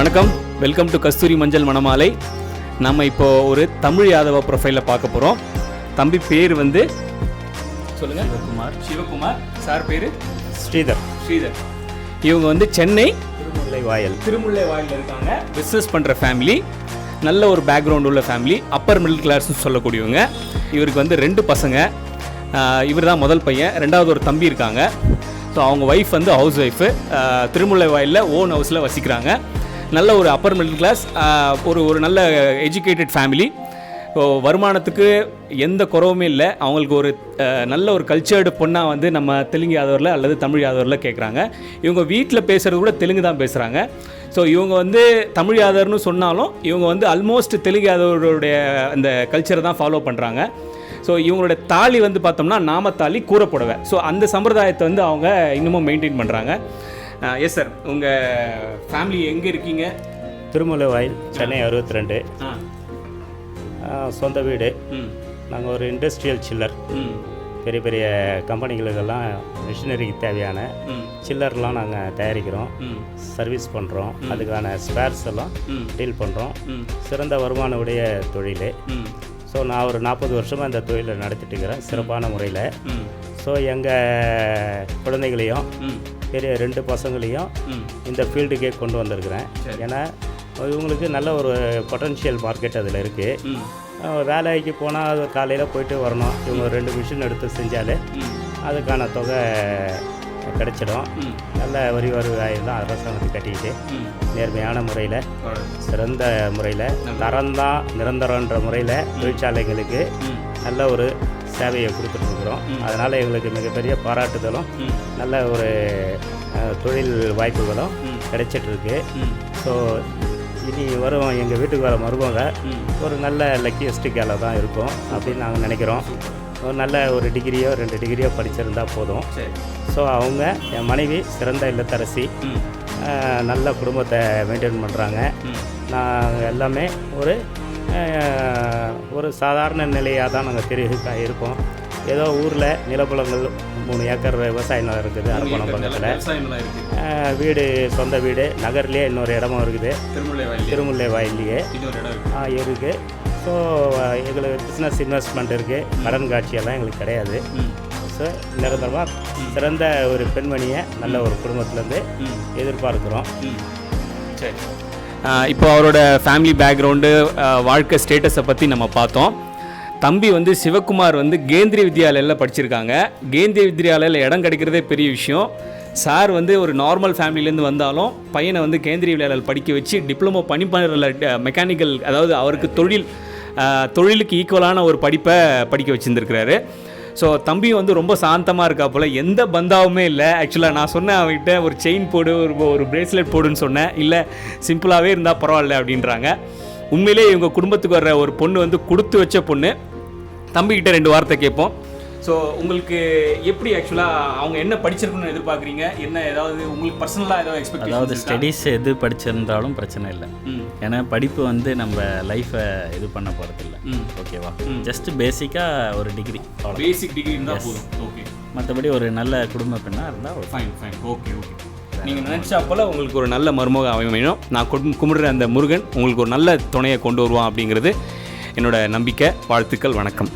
வணக்கம். Welcome to கஸ்தூரி மஞ்சள் மணமாலை நம்ம இப்போ ஒரு தமிழ் யாதவ ப்ரொஃபைலில் பார்க்க போகிறோம் தம்பி பேர் வந்து சொல்லுங்கள் சிவகுமார். சிவகுமார். சார் பேர்? ஸ்ரீதர். ஸ்ரீதர். இவங்க வந்து சென்னை திருமுல்லை வாயல் திருமுல்லை வாயில் இருக்காங்க. பிஸ்னஸ் பண்ணுற ஃபேமிலி நல்ல ஒரு பேக்ரவுண்ட் உள்ள ஃபேமிலி அப்பர் மிடில் கிளாஸ்னு சொல்லக்கூடியவங்க. இவருக்கு வந்து ரெண்டு பசங்க. இவர் தான் முதல் பையன். ரெண்டாவது ஒரு தம்பி இருக்காங்க. ஸோ அவங்க ஒய்ஃப் வந்து ஹவுஸ் ஒய்ஃபு திருமுல்லை வாயிலில் ஓன் ஹவுஸில் வசிக்கிறாங்க. நல்ல ஒரு அப்பர் மிடில் கிளாஸ் ஒரு ஒரு நல்ல எஜுகேட்டட் ஃபேமிலி ஸோ வருமானத்துக்கு எந்த குறவுமே இல்லை. அவங்களுக்கு ஒரு நல்ல ஒரு கல்ச்சர்டு பொண்ணாக வந்து நம்ம தெலுங்கு யாதவரில் அல்லது தமிழ் யாதவரில் கேட்குறாங்க இவங்க வீட்டில் பேசுகிறது கூட தெலுங்கு தான் பேசுகிறாங்க ஸோ இவங்க வந்து தமிழ் யாதவர்னு சொன்னாலும் இவங்க வந்து ஆல்மோஸ்ட் தெலுங்கு யாதவருடைய அந்த கல்ச்சரை தான் ஃபாலோ பண்ணுறாங்க ஸோ இவங்களோட தாலி வந்து பார்த்தோம்னா நாமத்தாலி கூறப்புடவை ஸோ அந்த சம்பிரதாயத்தை வந்து அவங்க இன்னமும் மெயின்டைன் பண்ணுறாங்க எஸ் சார் உங்கள் ஃபேமிலி எங்கே இருக்கீங்க? திருமுல்லை வாயில் சென்னை அறுபத்தி ரெண்டு சொந்த வீடு. நாங்கள் ஒரு இண்டஸ்ட்ரியல் சில்லர் பெரிய பெரிய கம்பெனிகளுக்கெல்லாம் மிஷினரிக்கு தேவையான சில்லர்லாம் நாங்கள் தயாரிக்கிறோம். சர்வீஸ் பண்ணுறோம் அதுக்கான ஸ்பேர்ஸ் எல்லாம் டீல் பண்ணுறோம் சிறந்த வருமான உடைய தொழில் ஸோ நான் ஒரு நாற்பது வருஷமாக இந்த தொழிலை நடத்திட்டு இருக்கிறேன். சிறப்பான முறையில். ஸோ எங்கள் குழந்தைகளையும் பெரிய ரெண்டு பசங்களையும் இந்த ஃபீல்டுக்கே கொண்டு வந்திருக்கிறேன். ஏன்னா இவங்களுக்கு நல்ல ஒரு பொட்டன்ஷியல் மார்க்கெட் அதில் இருக்குது வேலைக்கு போனால் காலையில் போயிட்டு வரணும். இவங்க ரெண்டு மிஷின் எடுத்து செஞ்சாலே அதுக்கான தொகை கிடைச்சிடும். நல்ல வரி வருவாயெல்லாம் அரசாங்கத்துக்கு கட்டிக்கிட்டு நேர்மையான முறையில். சிறந்த முறையில் தரம்தான் நிரந்தரன்ற முறையில் தொழிற்சாலைங்களுக்கு ம். நல்ல ஒரு சேவையை கொடுத்துட்ருக்குறோம். அதனால் எங்களுக்கு மிகப்பெரிய பாராட்டுதலும் நல்ல ஒரு தொழில் வாய்ப்புகளும். கிடைச்சிட்ருக்கு. ஸோ இனி வரும் எங்கள் வீட்டுக்கு வர மருமக. ஒரு நல்ல லக்கியஸ்ட் கேல தான் இருக்கும் அப்படின்னு நாங்கள் நினைக்கிறோம். ஒரு நல்ல ஒரு டிகிரியோ ரெண்டு டிகிரியோ படிச்சிருந்தா போதும். ஸோ அவங்க என் மனைவி சிறந்த இல்லத்தரசி. நல்ல குடும்பத்தை மெயின்டைன் பண்ணுறாங்க நாங்கள் எல்லாமே ஒரு ஒரு சாதாரண நிலையாக தான் நாங்கள் தெரிய இருக்கோம். ஏதோ ஊரில் நிலப்புலங்கள் மூணு ஏக்கர் விவசாய நிலம் இருக்குது அரப்பணம் பக்கத்தில். வீடு சொந்த வீடு நகர்லேயே இன்னொரு இடமும் இருக்குது. திருமுல்லை வயல் திருமுல்லை வாயிலேயே இருக்குது. ஸோ எங்களுக்கு பிஸ்னஸ் இன்வெஸ்ட்மெண்ட் இருக்குது கடன் காட்சியெல்லாம் எங்களுக்கு கிடையாது. ஸோ நிரந்தரமாக சிறந்த ஒரு பெண்மணியை நல்ல ஒரு குடும்பத்துலேருந்து எதிர்பார்க்குறோம். சரி. இப்போ அவரோட ஃபேமிலி பேக்ரவுண்டு வாழ்க்கை ஸ்டேட்டஸை பற்றி நம்ம பார்த்தோம். தம்பி வந்து சிவகுமார் வந்து கேந்திரிய வித்யாலயில் படிச்சிருக்காங்க. கேந்திரிய வித்யாலயில் இடம் கிடைக்கிறதே பெரிய விஷயம். சார் வந்து ஒரு நார்மல் ஃபேமிலிலேருந்து வந்தாலும் பையனை வந்து கேந்திரிய வித்யாலயில் படிக்க வச்சு டிப்ளமோ பணிப்பணியில் மெக்கானிக்கல் அதாவது அவருக்கு தொழில் தொழிலுக்கு ஈக்குவலான ஒரு படிப்பை படிக்க வச்சுருந்துருக்கிறாரு. ஸோ தம்பி வந்து ரொம்ப சாந்தமாக இருக்கா போல். எந்த பந்தாவுமே இல்லை. ஆக்சுவலாக நான் சொன்னேன் அவங்ககிட்ட ஒரு செயின் போடு ஒரு ஒரு பிரேஸ்லெட் போடுன்னு சொன்னேன். இல்லை சிம்பிளாகவே இருந்தால் பரவாயில்ல அப்படின்றாங்க. உண்மையிலே இவங்க குடும்பத்துக்கு வர்ற ஒரு பொண்ணு வந்து கொடுத்து வச்ச பொண்ணு. தம்பிக்கிட்ட ரெண்டு வார்த்தை கேட்போம். ஸோ உங்களுக்கு எப்படி ஆக்சுவலாக அவங்க என்ன படிச்சிருக்கணும்னு எதிர்பார்க்குறீங்க? என்ன ஏதாவது உங்களுக்கு பர்சனலாக ஏதாவது அதாவது எக்ஸ்பெக்டேஷன் ஸ்டடீஸ் எது படிச்சிருந்தாலும் பிரச்சனை இல்லை. ஏன்னா படிப்பு வந்து நம்ம லைஃப்பை இது பண்ண போகிறதில்ல ஓகேவா ஜஸ்ட் பேசிக்காக ஒரு டிகிரி பேசிக் டிகிரி இருந்தால் போதும். ஓகே மற்றபடி ஒரு நல்ல குடும்ப பெண்ணாக இருந்தால் ஃபைன் ஃபைன் ஓகே ஓகே நீங்கள் நினச்சா போல் உங்களுக்கு ஒரு நல்ல மருமக அமையணும் நான் கும் கும்பிடுற அந்த முருகன் உங்களுக்கு ஒரு நல்ல துணையை கொண்டு வருவான் அப்படிங்கிறது என்னோட நம்பிக்கை. வாழ்த்துக்கள் வணக்கம்.